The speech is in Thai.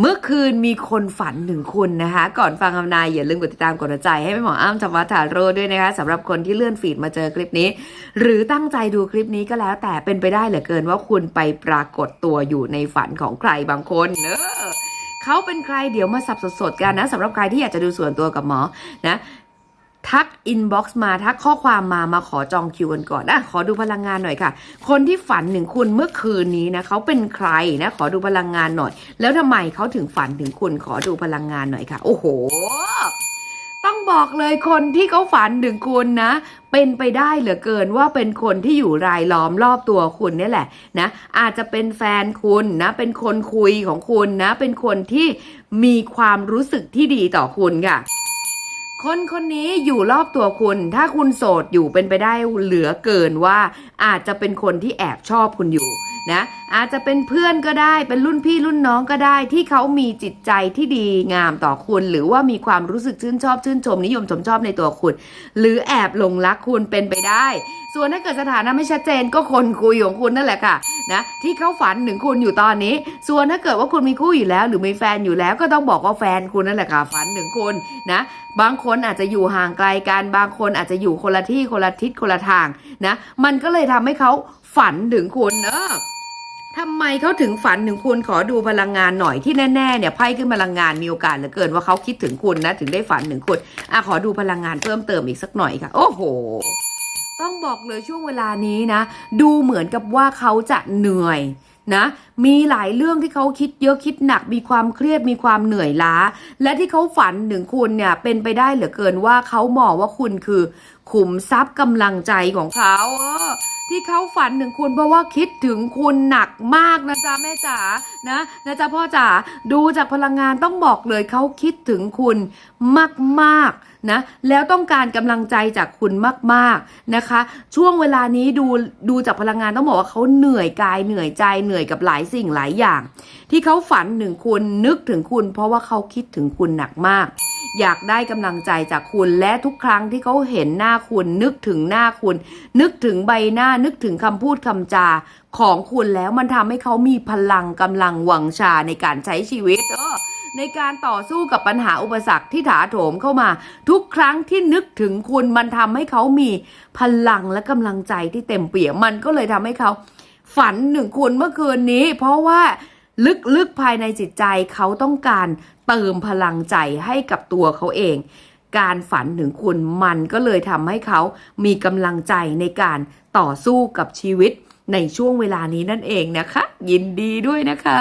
เมื่อคืนมีคนฝันถึงคุณนะคะ ก่อนฟังคำนายอย่าลืมกดติดตามกดใจ ให้แม่หมออ้ำธรรมวัฒาโรด้วยนะคะสำหรับคนที่เลื่อนฟีดมาเจอคลิปนี้ หรือตั้งใจดูคลิปนี้ก็แล้ว แต่เป็นไปได้เหลือเกินว่าคุณไปปรากฏตัวอยู่ในฝันของใครบางคนเนอะเขาเป็นใครเดี๋ยวมาสับสดๆกันนะสำหรับใครที่อยากจะดูส่วนตัวกับหมอนะ ทักอินบ็อกซ์มาทักข้อความมามาขอจองคิวกันก่อนอะขอดูพลังงานหน่อยค่ะ คนที่ฝันถึงคุณเมื่อคืนนี้นะเขาเป็นใครนะขอดูพลังงานหน่อย แล้วทำไมเขาถึงฝันถึงคุณขอดูพลังงานหน่อยค่ะ โอ้โห ต้องบอกเลยคนที่เขาฝันถึงคุณนะเป็นไปได้เหลือเกินว่าเป็นคนที่อยู่รายล้อมรอบตัวคุณนี่แหละนะอาจจะเป็นแฟนคุณนะเป็นคนคุยของคุณนะเป็นคนที่มีความรู้สึกที่ดีต่อคุณค่ะ คนคนนี้อยู่รอบตัวคุณ ถ้าคุณโสดอยู่เป็นไปได้เหลือเกินว่าอาจจะเป็นคนที่แอบชอบคุณอยู่นะอาจจะเป็นเพื่อนก็ได้เป็นรุ่นพี่รุ่นน้องก็ได้ที่เขามีจิตใจที่ดีงามต่อคุณ หรือว่ามีความรู้สึกชื่นชอบชื่นชมนิยมชมชอบในตัวคุณ หรือแอบหลงรักคุณเป็นไปได้ ส่วนถ้าเกิดสถานะไม่ชัดเจนก็คนคุยของคุณนั่นแหละค่ะ นะที่เขาฝันถึงคุณอยู่ตอนนี้ ส่วนถ้าเกิดว่าคุณมีคู่อยู่แล้ว หรือมีแฟนอยู่แล้วก็ต้องบอกว่าแฟนคุณนั่นแหละค่ะฝันถึงคุณนะบางคนอาจจะอยู่ห่างไกลกันบางคนอาจจะอยู่คนละที่คนละทิศคนละทางนะมันก็เลยทำให้เขาฝันถึงคุณเนอะทำไมเขาถึงฝันถึงคุณขอดูพลังงานหน่อยที่แน่ๆเนี่ยไพ่ขึ้นพลังงานมีโอกาสเหลือเกินว่าเขาคิดถึงคุณนะถึงได้ฝันถึงคุณอะขอดูพลังงานเพิ่มเติมอีกสักหน่อยค่ะ โอ้โห ต้องบอกเลยช่วงเวลานี้นะ ดูเหมือนกับว่าเขาจะเหนื่อยนะ มีหลายเรื่องที่เขาคิดเยอะคิดหนัก มีความเครียดมีความเหนื่อยล้า และที่เขาฝันถึงคุณเนี่ยเป็นไปได้เหลือเกินว่าเขามองว่าคุณคือ ขุมทรัพย์กำลังใจของเขาเออที่เขาฝันถึงคุณเพราะว่าคิดถึงคุณหนักมากนะจ๊ะแม่จ๋านะนะจ๊ะพ่อจ๋าดูจากพลังงานต้องบอกเลยเขาคิดถึงคุณมากๆนะแล้วต้องการกำลังใจจากคุณมากๆนะคะ ช่วงเวลานี้ดูดูจากพลังงานต้องบอกว่าเขาเหนื่อยกายเหนื่อยใจเหนื่อยกับหลายสิ่งหลายอย่าง ที่เขาฝันถึงคุณนึกถึงคุณ เพราะว่าเขาคิดถึงคุณหนักมาก อยากได้กำลังใจจากคุณและทุกครั้งที่เขาเห็นหน้าคุณ นึกถึงหน้าคุณ นึกถึงใบหน้านึกถึงคำพูดคำจาของคุณแล้วมันทำให้เขามีพลังกำลังวังชาในการใช้ชีวิตเออในการต่อสู้กับปัญหาอุปสรรคที่ถาโถมเข้ามา ทุกครั้งที่นึกถึงคุณมันทำให้เขามีพลังและกำลังใจที่เต็มเปี่ยมมันก็เลยทำให้เขา ฝันถึงคุณเมื่อคืนนี้ เพราะว่าลึกๆภายในจิตใจเขาต้องการเติมพลังใจให้กับตัวเขาเอง การฝันถึงคุณมันก็เลยทำให้เขามีกำลังใจในการต่อสู้กับชีวิตในช่วงเวลานี้นั่นเองนะคะ ยินดีด้วยนะคะ